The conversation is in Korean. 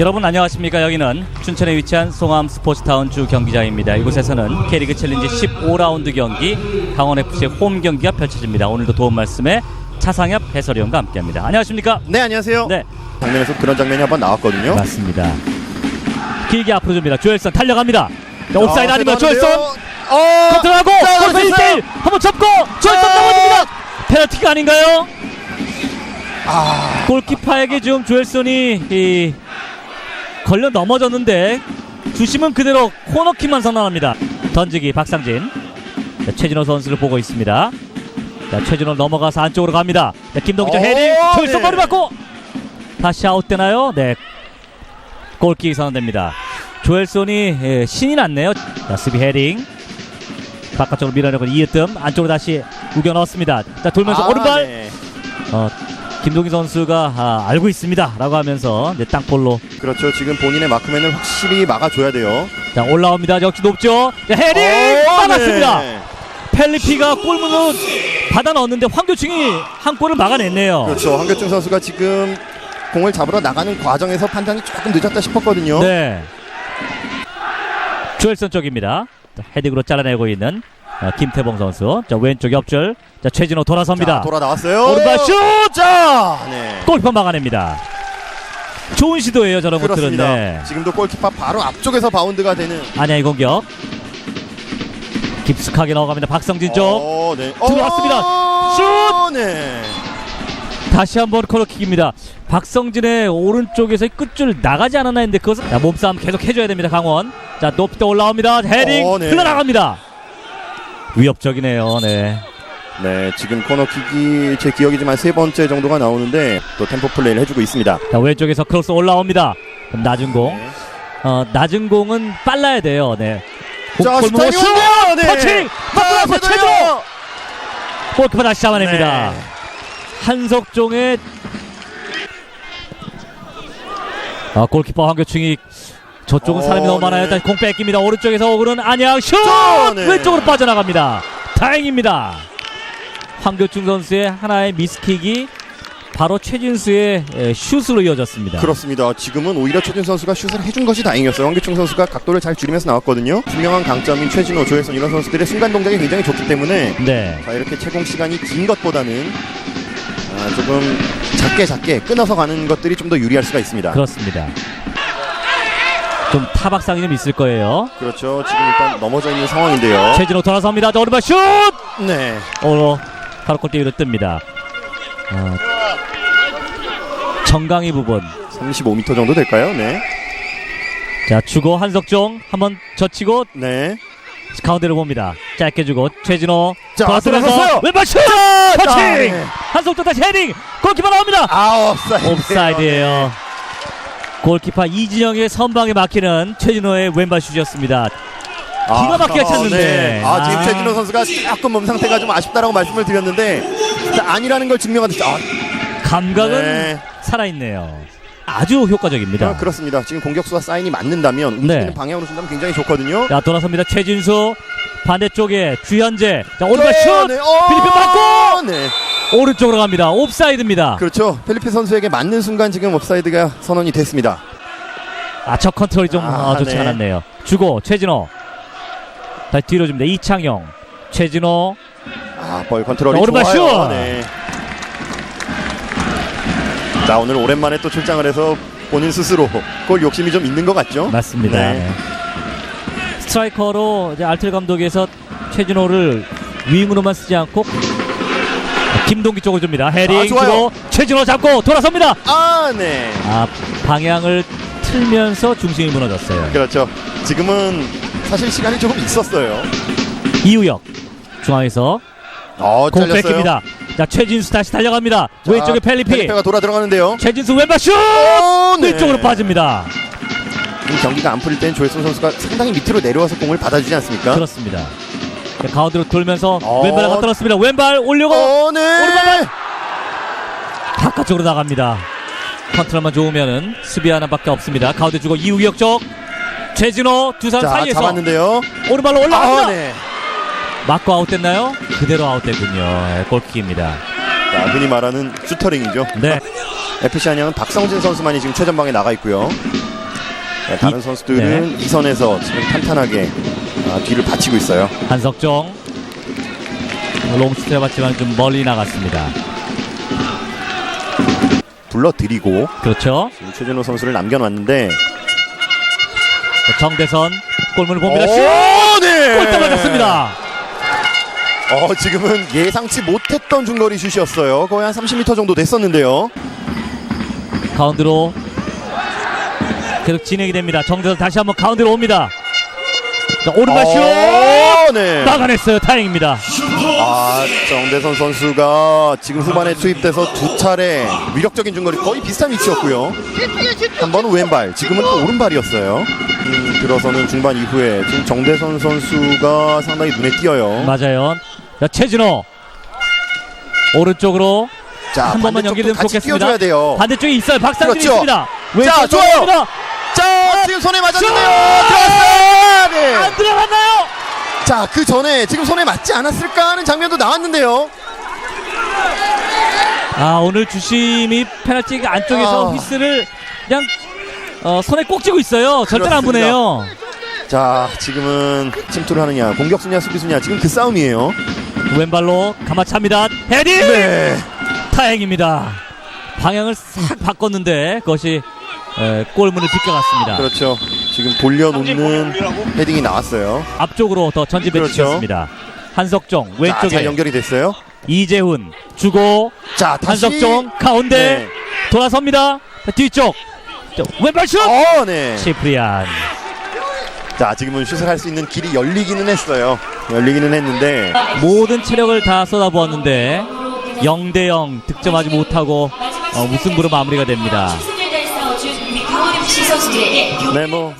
여러분 안녕하십니까? 여기는 춘천에 위치한 송암 스포츠타운 주 경기장입니다. 이곳에서는 K리그 챌린지 15라운드 경기 강원FC의 홈 경기가 펼쳐집니다. 오늘도 도움 말씀에 차상엽 해설위원과 함께합니다. 안녕하십니까? 네 안녕하세요. 네. 장면에서 그런 장면이 한번 나왔거든요. 맞습니다. 길게 앞으로 줍니다. 조엘선 달려갑니다. 자, 옵사이드 아, 아니면? 조엘선! 어, 컨트롤하고 자, 골프 됐어요. 1대1 한번 접고 조엘선 아. 넘어집니다. 페널티가 아닌가요? 아, 골키퍼에게 좀 조엘슨이 이 걸려 넘어졌는데 주심은 그대로 코너킥만 선언합니다. 던지기 박상진. 자, 최진호 선수를 보고 있습니다. 자, 최진호 넘어가서 안쪽으로 갑니다. 자, 김동준 오, 헤딩. 네. 머리 맞고 다시 아웃되나요? 네. 골킥이 선언됩니다. 조엘슨이 예, 신이 났네요. 자, 수비 헤딩. 바깥쪽으로 밀어내고 이으뜸 안쪽으로 다시 우겨 넣었습니다. 자, 돌면서 아, 오른발 네. 어, 김동희 선수가 아, 알고 있습니다라고 하면서 이제 땅볼로 그렇죠. 지금 본인의 마크맨을 확실히 막아줘야 돼요. 자 올라옵니다. 역시 높죠. 자, 헤딩 어, 막았습니다. 네. 펠리피가 골문으로 받아 넣었는데 황교충이 한 골을 막아냈네요. 그렇죠. 황교충 선수가 지금 공을 잡으러 나가는 과정에서 판단이 조금 늦었다 싶었거든요. 네. 조엘선 쪽입니다. 자, 헤딩으로 잘라내고 있는 어, 김태봉 선수. 자 왼쪽 옆줄. 자 최진호 돌아섭니다. 자, 돌아 나왔어요. 오른발 슛! 자, 네. 골키퍼 막아냅니다. 좋은 시도예요 저런 것들은. 그렇습니다. 네. 지금도 골키퍼 바로 앞쪽에서 바운드가 되는. 아니야 이 공격 깊숙하게 넣어갑니다 박성진 쪽 어, 네. 들어왔습니다. 슛! 네. 다시 한번 코너킥입니다 박성진의 오른쪽에서 끝줄 나가지 않았나 했는데 그것은 자, 몸싸움 계속 해줘야 됩니다 강원 자 높이 떠 올라옵니다 헤딩 어, 네. 흘러나갑니다 위협적이네요 네 네, 지금 코너킥이 제 기억이지만 세 번째 정도가 나오는데 또 템포 플레이를 해주고 있습니다. 자, 왼쪽에서 크로스 올라옵니다 그럼 낮은 공 네. 어, 낮은 공은 빨라야 돼요 네 자, 골- 골목 스타일이 슛! 왔네요. 네. 터칭! 자, 제대로! 최종! 골키퍼 다시 잡아냅니다 네. 한석종의 아, 골키퍼 황교충이 저쪽은 어, 사람이 너무 많아요. 네. 다시 공 뺏깁니다. 오른쪽에서 오그는 안양 슛! 네. 왼쪽으로 빠져나갑니다. 다행입니다. 황교충 선수의 하나의 미스킥이 바로 최진수의 에, 슛으로 이어졌습니다. 그렇습니다. 지금은 오히려 최진 선수가 슛을 해준 것이 다행이었어요. 황규충 선수가 각도를 잘 줄이면서 나왔거든요. 분명한 강점인 최진호, 조혜선 이런 선수들의 순간 동작이 굉장히 좋기 때문에 네. 자, 이렇게 채공 시간이 긴 것보다는 아, 조금 작게 작게 끊어서 가는 것들이 좀 더 유리할 수가 있습니다. 그렇습니다. 좀 타박상이 좀 있을 거예요. 그렇죠. 지금 일단 넘어져 있는 상황인데요. 최진호 돌아섭니다. 자, 오른발 슛! 네. 어, 바로 골대 위로 뜹니다. 어, 정강이 부분. 35m 정도 될까요? 네. 자, 주고 한석종 한번 젖히고 네. 가운데를 봅니다. 짧게 주고 최진호 자, 돌아서면서 들어갔어요. 왼발 슛! 터칭! 네. 한석종 다시 헤딩! 골키퍼 나옵니다. 아, 옵사이드. 옵사이드예요. 골키퍼 이진영의 선방에 막히는 최진호의 왼발 슛이었습니다. 기가 막히게 찼는데. 아, 지금 아. 최진호 선수가 조금 몸 상태가 좀 아쉽다라고 말씀을 드렸는데 아니라는 걸 증명하듯이 아, 감각은 네. 살아있네요. 아주 효과적입니다. 아, 그렇습니다. 지금 공격수와 사인이 맞는다면 움직이는 네. 방향으로 준다면 굉장히 좋거든요. 자 돌아섭니다 최진수 반대쪽에 주현재 자 오른발 슛 네, 어, 필리핀 맞고 네. 오른쪽으로 갑니다 옵사이드입니다 그렇죠. 필리핀 선수에게 맞는 순간 지금 옵사이드가 선언이 됐습니다. 아 첫 컨트롤이 좀 아, 어, 좋지 네. 않았네요 주고 최진호 다시 뒤로 줍니다 이창용 최진호 아, 볼 컨트롤이 자, 오른발 좋아요. 슛! 네. 자, 오늘 오랜만에 또 출장을 해서 본인 스스로 골 욕심이 좀 있는 것 같죠? 맞습니다 네. 네. 스트라이커로 이제 알틀 감독에서 최진호를 윙으로만 쓰지 않고 김동기 쪽을 줍니다 헤딩 아, 좋아요. 주고 최진호 잡고 돌아섭니다 아, 네. 아 방향을 틀면서 중심이 무너졌어요 그렇죠. 지금은 사실 시간이 조금 있었어요. 이우혁 중앙에서 어, 공 잘렸어요. 뺏깁니다. 자 최진수 다시 달려갑니다. 자, 왼쪽에 펠리피. 펠리페가 돌아 들어가는데요. 최진수 왼발 슛! 오, 네. 위쪽으로 빠집니다. 이 경기가 안 풀릴 때는 조혜성 선수가 상당히 밑으로 내려와서 공을 받아주지 않습니까? 그렇습니다. 자, 가운데로 돌면서 어. 왼발을 갖다 놨습니다. 왼발 올려고 어, 네. 오른발! 바깥쪽으로 나갑니다. 컨트롤만 좋으면은 수비 하나밖에 없습니다. 가운데 주고 이우혁 쪽 최진호 두 사람 자, 사이에서 잡았는데요. 오른발로 올라갑니다. 아, 네. 맞고 아웃됐나요? 그대로 아웃됐군요. 네, 골킥입니다. 자, 흔히 말하는 슈터링이죠. 네. FC 안양은 박성진 선수만이 지금 최전방에 나가 있고요. 네, 다른 이- 선수들은 이 선에서 지금 탄탄하게 아, 뒤를 받치고 있어요. 한석종 롱스트 해봤지만 좀 멀리 나갔습니다. 불러드리고 그렇죠. 지금 최진호 선수를 남겨놨는데 자, 정대선 골문을 봅니다. 오, 네. 골대 맞았습니다. 어, 지금은 예상치 못했던 중거리 슛이었어요. 거의 한 30m 정도 됐었는데요. 가운데로 계속 진행이 됩니다. 정대선 다시 한번 가운데로 옵니다. 자, 오른발 슛! 어, 네. 막아냈어요. 다행입니다. 아, 정대선 선수가 지금 후반에 투입돼서 두 차례 위력적인 중거리 거의 비슷한 위치였고요. 한 번은 왼발, 지금은 또 오른발이었어요. 음, 들어서는 중반 이후에 지금 정대선 선수가 상당히 눈에 띄어요. 맞아요. 자, 최진호 오른쪽으로 자, 한 번만 연결되면 같이 좋겠습니다. 돼요. 반대쪽에 있어요. 박상진이 그렇죠. 있습니다. 자, 왼쪽 좋아요. 자, 지금 손에 맞았는데요. 슛! 들어왔어요. 네. 안 들어갔나요? 자, 그 전에 지금 손에 맞지 않았을까 하는 장면도 나왔는데요. 아 오늘 주심이 페널티 안쪽에서 아. 휘스를 그냥 어, 손에 꼭 쥐고 있어요. 절대 안 그렇습니다. 보내요. 자, 지금은 침투를 하느냐, 공격수냐, 수비수냐, 지금 그 싸움이에요. 왼발로 가마차입니다. 헤딩! 네. 다행입니다. 방향을 싹 바꿨는데 그것이 에, 골문을 비껴갔습니다. 그렇죠. 지금 돌려놓는 헤딩이 나왔어요. 앞쪽으로 더 전진 그렇죠. 배치했습니다. 한석종 자, 왼쪽에 잘 연결이 됐어요. 이재훈 주고 자, 다시. 한석종 가운데 네. 돌아섭니다. 자, 뒤쪽 자, 왼발 슛! 어, 네. 시프리안 자, 지금은 슛을 할 수 있는 길이 열리기는 했어요. 열리기는 했는데. 모든 체력을 다 쏟아부었는데 0대0 득점하지 못하고 어, 무승부로 마무리가 됩니다. 시즌에 대해서 준 우리 강원FC 선수들에게 네, 뭐.